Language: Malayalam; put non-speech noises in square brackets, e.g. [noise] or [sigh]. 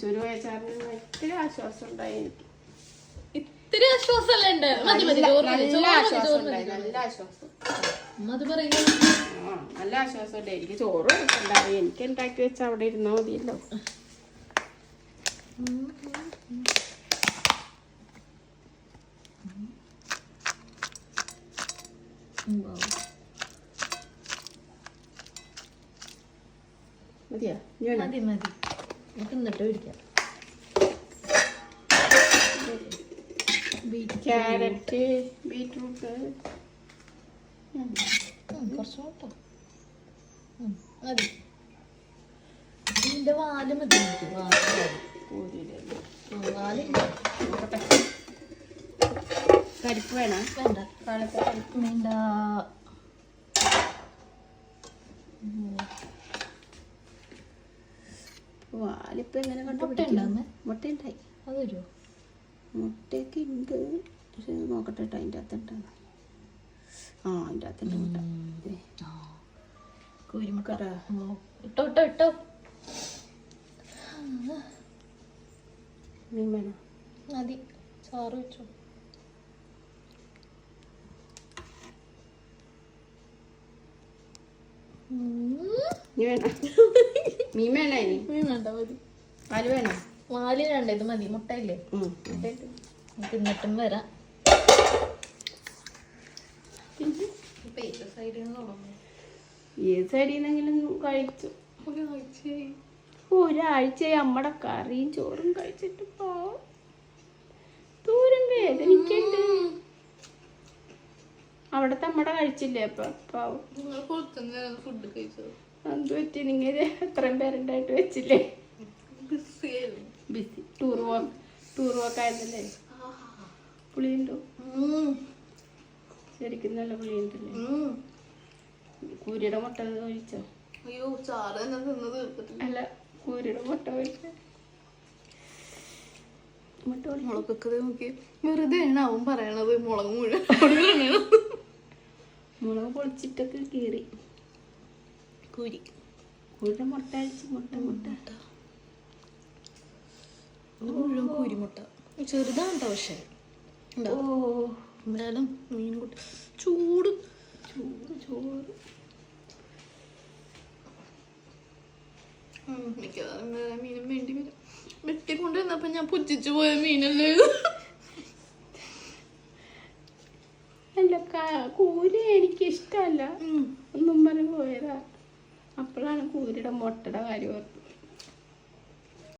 തൃശ്ശൂർ പോയ ചാറിന് ഇത്തിരി ആശ്വാസം ഉണ്ടായി എനിക്ക് ഇത്തിരി ആശ്വാസമല്ലേ നല്ല ആശ്വാസം നല്ല ആ ആശ്വാസം ഉണ്ട് എനിക്ക് ചോറ് എനിക്ക് ഉണ്ടാക്കി വെച്ച അവിടെ ഇരുന്നാ മതിയല്ലോ മതിയാ? മതി മതി നമുക്ക് എന്നിട്ട് പിടിക്കാം ക്യാരറ്റ് ബീറ്റ്റൂട്ട്. കുറച്ച് കൂട്ടോ മതി. ഇതിന്റെ വാൽ മതി എനിക്ക്. വാൽ മതി. പൂരിയിലല്ലേ? ഉം, വാൽ കരിപ്പ് പരിപ്പ് വേണം? വേണ്ട. കാലത്തെ പരിപ്പ്. വേണ്ട. വാലിപ്പ് എങ്ങനെ കണ്ടുപിടിക്കുന്നു മുട്ടയുണ്ടായി. അതൊരു മുട്ടയൊക്കെ ഉണ്ട്. പക്ഷെ നോക്കട്ടെ കേട്ടോ അതിന്റെ അകത്തുണ്ടാവും ആ അതിന്റെ അകത്തുണ്ട് മുട്ട. കുരുമുട്ട ഇട്ടോ ഇട്ടോ ഇട്ടോ. മീൻ വേണം? മതി. ചാറ് വെച്ചോ. നീ വേണം? [laughs] മീൻ വേണോ ഇനി വേണ്ട മതി പാൽ വേണോ വാൽ വേണ്ട ഇത് മതി മുട്ടയില്ലേ? ഉം. നമുക്ക് വരാം. ഏത് സൈഡിൽ നിന്നെങ്കിലും കഴിച്ചു. ഒരാഴ്ച നമ്മടെ കറിയും ചോറും കഴിച്ചിട്ട് പാവം ദൂരം വേദനിക്കണ്ട്. അവിടത്തെ നമ്മടെ കഴിച്ചില്ലേ? അപ്പൊ പാവം ഫുഡ് കഴിച്ചത്? എന്ത് പറ്റി? നിങ്ങൾ അത്രയും പേരുണ്ടായിട്ട് വെച്ചില്ലേ? ബിസി. ടൂർ പോവാം ടൂർ പോക്കായിരുന്നല്ലേ പുളിയുണ്ടോ? ശരിക്കും നല്ല പുളിയുണ്ടല്ലേ? കൂരിയുടെ മുട്ട ഒഴിച്ചോ അയ്യോ ചാറ് തന്നെ തിന്നത് തീർത്തിട്ടില്ല അല്ല കൂരിയുടെ മുട്ട ഒഴിച്ച മുട്ട മുളകൊക്കെ നോക്കി. വെറുതെ ആണ് അവൻ പറയണത്. മുളക് മുഴുവൻ മുളക് പൊളിച്ചിട്ടൊക്കെ കീറി. കുരി. കൂരിയുടെ മുട്ട അഴിച്ച് മുട്ട മുട്ട. ഇത് മുഴുവൻ കുരിമുട്ട. ചെറുതാണ് കേട്ടോ പക്ഷേ ഓ എന്തായാലും മീൻ കൂട്ടി. ചൂട്. ചൂട് ചോറ് മിക്കവാറും വേറെ മീനും വേണ്ടി വരും. വെട്ടിക്കൊണ്ട് വന്നപ്പോ ഞാൻ പുച്ഛിച്ചു പോയ മീനല്ലേ. അല്ല കൂരി എനിക്ക് ഇഷ്ടമല്ല കൂരിയുടെ മുട്ടയുടെ കാര്യം ഓർത്തത്